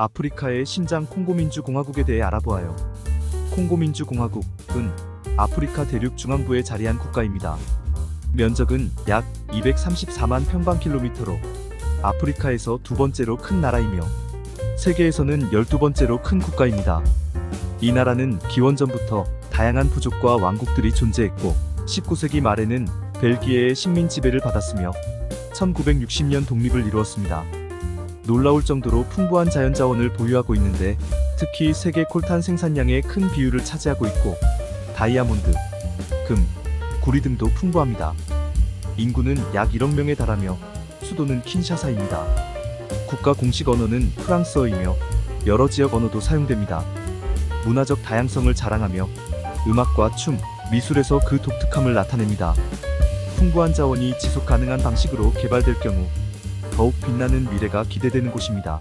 아프리카의 심장 콩고민주공화국에 대해 알아보아요. 콩고민주공화국은 아프리카 대륙 중앙부에 자리한 국가입니다. 면적은 약 234만 평방킬로미터로 아프리카에서 두 번째로 큰 나라이며 세계에서는 12번째로 큰 국가입니다. 이 나라는 기원전부터 다양한 부족과 왕국들이 존재했고 19세기 말에는 벨기에의 식민 지배를 받았으며 1960년 독립을 이루었습니다. 놀라울 정도로 풍부한 자연 자원을 보유하고 있는데 특히 세계 콜탄 생산량의 큰 비율을 차지하고 있고 다이아몬드, 금, 구리 등도 풍부합니다. 인구는 약 1억 명에 달하며 수도는 킨샤사입니다. 국가 공식 언어는 프랑스어이며 여러 지역 언어도 사용됩니다. 문화적 다양성을 자랑하며 음악과 춤, 미술에서 그 독특함을 나타냅니다. 풍부한 자원이 지속 가능한 방식으로 개발될 경우 더욱 빛나는 미래가 기대되는 곳입니다.